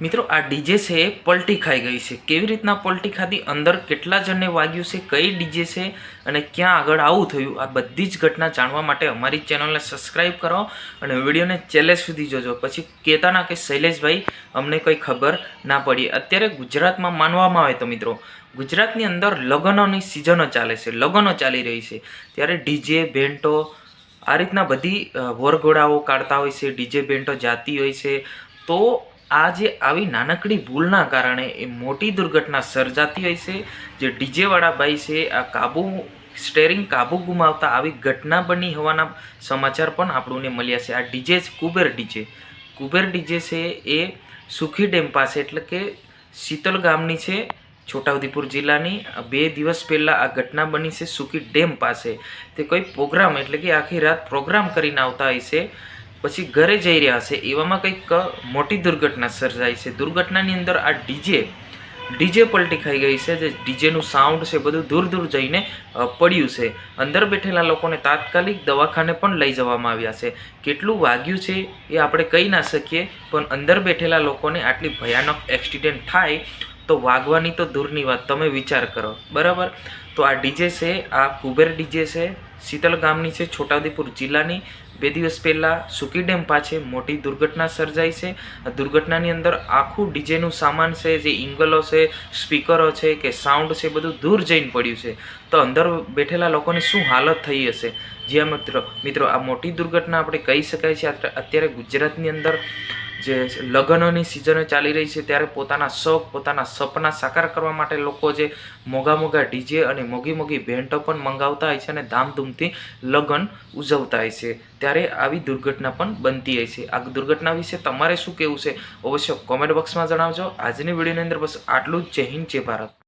મિત્રો, આ ડીજે છે એ પલટી ખાઈ ગઈ છે. કેવી રીતના પલટી ખાધી? અંદર કેટલા જણને વાગ્યું છે? કઈ ડીજે છે? અને ક્યાં આગળ આવું થયું? આ બધી જ ઘટના જાણવા માટે અમારી ચેનલને સબસ્ક્રાઈબ કરો અને વિડીયોને છેલ્લે સુધી જોજો. પછી કહેતા ના કે શૈલેષભાઈ, અમને કંઈ ખબર ના પડી. અત્યારે ગુજરાતમાં માનવામાં આવે તો મિત્રો, ગુજરાતની અંદર લગ્નોની સિઝનો ચાલે છે, લગ્નો ચાલી રહી છે. ત્યારે ડીજે, બેન્ટો આ રીતના બધી વરઘોડાઓ કાઢતા હોય છે, ડીજે, બેન્ટો જાતી હોય છે. તો આ જે આવી નાનકડી ભૂલના કારણે એ મોટી દુર્ઘટના સર્જાતી હોય છે, જે ડીજેવાળા ભાઈ છે, આ કાબુ સ્ટેરિંગ કાબુ ગુમાવતા આવી ઘટના બની હોવાના સમાચાર પણ આપણને મળ્યા છે. આ DJ Kuber DJ. Kuber DJ છે એ સુખી ડેમ પાસે, એટલે કે શીતલ ગામની છે, છોટાઉદેપુર જિલ્લાની. બે દિવસ પહેલાં આ ઘટના બની છે સુખી ડેમ પાસે. તે કોઈ પ્રોગ્રામ, એટલે કે આખી રાત પ્રોગ્રામ કરીને આવતા હોય પછી ઘરે જઈ રહ્યા છે. એવામાં કંઈક મોટી દુર્ઘટના સર્જાઈ છે. દુર્ઘટનાની અંદર આ ડીજે ડીજે પલટી ખાઈ ગઈ છે. જે ડીજેનું સાઉન્ડ છે બધું દૂર દૂર જઈને પડ્યું છે. અંદર બેઠેલા લોકોને તાત્કાલિક દવાખાને પણ લઈ જવામાં આવ્યા છે. કેટલું વાગ્યું છે એ આપણે કહી ના શકીએ, પણ અંદર બેઠેલા લોકોને આટલી ભયાનક એક્સિડન્ટ થાય તો વાગવાની તો દૂરની વાત. તમે વિચાર કરો. બરાબર? તો આ ડીજે છે, આ કુબેર ડીજે છે, શીતલ ગામની છે, છોટાઉદેપુર જિલ્લાની. બે દિવસ પહેલાં સુકી ડેમ પાસે મોટી દુર્ઘટના સર્જાઈ છે. આ દુર્ઘટનાની અંદર આખું ડીજેનું સામાન છે, જે ઇંગલો છે, સ્પીકરો છે કે સાઉન્ડ છે, બધું દૂર જઈને પડ્યું છે. તો અંદર બેઠેલા લોકોની શું હાલત થઈ હશે? જ્યાં મિત્રો. મિત્રો, આ મોટી દુર્ઘટના આપણે કહી શકાય છે. અત્યારે- અત્યારે ગુજરાતની અંદર જે લગ્નોની સિઝનો ચાલી રહી છે ત્યારે પોતાના શોખ, પોતાના સપના સાકાર કરવા માટે લોકો જે મોંઘા મોંઘા ડીજે અને મોંઘી મોંઘી ભેંટો પણ મંગાવતા હોય છે અને ધામધૂમથી લગ્ન ઉજવતા હોય છે. ત્યારે આવી દુર્ઘટના પણ બનતી હોય છે. આ દુર્ઘટના વિશે તમારે શું કહેવું છે? અવશ્ય કોમેન્ટ બોક્સમાં જણાવજો. આજની વિડીયોની અંદર બસ આટલું જ. જય હિન્દ, જય ભારત.